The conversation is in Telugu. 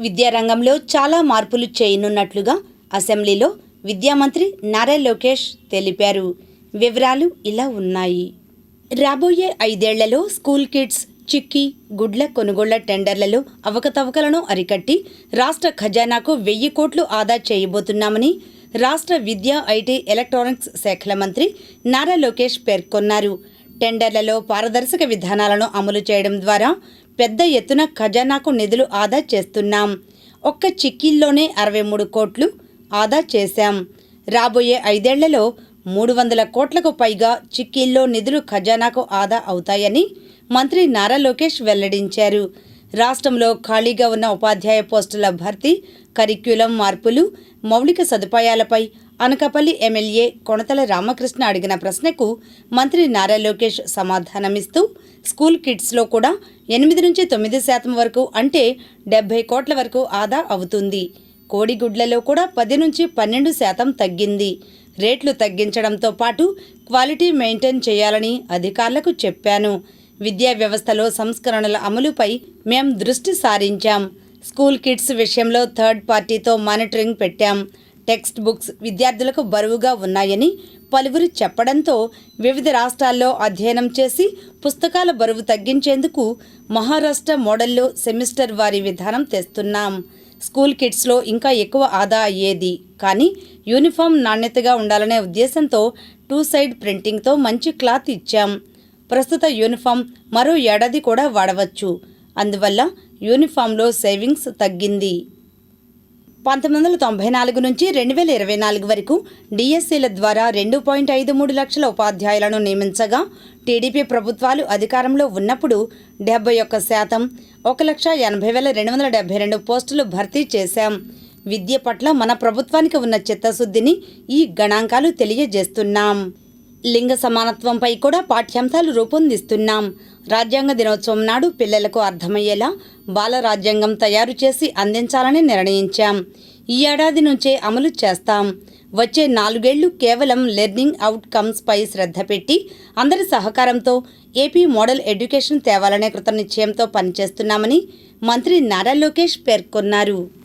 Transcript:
విద్యారంగంలో చాలా మార్పులు చేయనున్నట్లుగా అసెంబ్లీలో విద్యామంత్రి నారా లోకేష్ తెలిపారు. వివరాలు ఇలా ఉన్నాయి. రాబోయే ఐదేళ్ళలో స్కూల్ కిడ్స్ చిక్కి గుడ్ల కొనుగోళ్ళ టెండర్లలో అవకతవకలను అరికట్టి రాష్ట్ర ఖజానాకు వెయ్యి కోట్లు ఆదా చేయబోతున్నామని రాష్ట్ర విద్యా ఐటీ ఎలక్ట్రానిక్స్ శాఖల మంత్రి నారా లోకేష్ పేర్కొన్నారు. టెండర్లలో పారదర్శక విధానాలను అమలు చేయడం ద్వారా పెద్ద ఎత్తున ఖజానాకు నిధులు ఆదా చేస్తున్నాం. ఒక్క చిక్కీల్లోనే అరవై మూడు కోట్లు ఆదా చేశాం. రాబోయే ఐదేళ్ళలో మూడు వందల కోట్లకు పైగా చిక్కీల్లో నిధులు ఖజానాకు ఆదా అవుతాయని మంత్రి నారా లోకేష్ వెల్లడించారు. రాష్ట్రంలో ఖాళీగా ఉన్న ఉపాధ్యాయ పోస్టుల భర్తీ కరిక్యులం మార్పులు మౌలిక సదుపాయాలపై అనకాపల్లి ఎమ్మెల్యే కొణతల రామకృష్ణ అడిగిన ప్రశ్నకు మంత్రి నారా లోకేష్ సమాధానమిస్తూ స్కూల్ కిడ్స్లో కూడా ఎనిమిది నుంచి తొమ్మిది శాతం వరకు అంటే డెబ్బై కోట్ల వరకు ఆదా అవుతుంది. కోడిగుడ్లలో కూడా పది నుంచి పన్నెండు శాతం తగ్గింది. రేట్లు తగ్గించడంతో పాటు క్వాలిటీ మెయింటైన్ చేయాలని అధికారులకు చెప్పాను. విద్యా వ్యవస్థలో సంస్కరణల అమలుపై మేం దృష్టి సారించాం. స్కూల్ కిడ్స్ విషయంలో థర్డ్ పార్టీతో మానిటరింగ్ పెట్టాం. టెక్స్ట్ బుక్స్ విద్యార్థులకు బరువుగా ఉన్నాయని పలువురు చెప్పడంతో వివిధ రాష్ట్రాల్లో అధ్యయనం చేసి పుస్తకాల బరువు తగ్గించేందుకు మహారాష్ట్ర మోడల్లో సెమిస్టర్ వారి విధానం తెస్తున్నాం. స్కూల్ కిడ్స్లో ఇంకా ఎక్కువ ఆదా అయ్యేది. కానీ యూనిఫామ్ నాణ్యతగా ఉండాలనే ఉద్దేశంతో టూ సైడ్ ప్రింటింగ్తో మంచి క్లాత్ ఇచ్చాం. ప్రస్తుత యూనిఫామ్ మరో ఏడాది కూడా వాడవచ్చు. అందువల్ల యూనిఫామ్లో సేవింగ్స్ తగ్గింది. పంతొమ్మిది వందల తొంభై నాలుగు నుంచి రెండు వేల ఇరవై నాలుగు వరకు డిఎస్సీల ద్వారా రెండు పాయింట్ ఐదు మూడు లక్షల ఉపాధ్యాయులను నియమించగా టీడీపీ ప్రభుత్వాలు అధికారంలో ఉన్నప్పుడు డెబ్బై ఒక్క శాతం ఒక లక్ష ఎనభై వేల రెండు వందల డెబ్బై రెండు పోస్టులు భర్తీ చేశాం. విద్య పట్ల మన ప్రభుత్వానికి ఉన్న చిత్తశుద్ధిని ఈ గణాంకాలు తెలియజేస్తున్నాం. లింగ సమానత్వంపై కూడా పాఠ్యాంశాలు రూపొందిస్తున్నాం. రాజ్యాంగ దినోత్సవం నాడు పిల్లలకు అర్థమయ్యేలా బాల రాజ్యాంగం తయారు చేసి అందించాలని నిర్ణయించాం. ఈ ఏడాది నుంచే అమలు చేస్తాం. వచ్చే నాలుగేళ్ళు కేవలం లెర్నింగ్ అవుట్కమ్స్పై శ్రద్ధ పెట్టి అందరి సహకారంతో ఏపీ మోడల్ ఎడ్యుకేషన్ తేవాలనే కృతనిశ్చయంతో పనిచేస్తున్నామని మంత్రి నారా లోకేష్ పేర్కొన్నారు.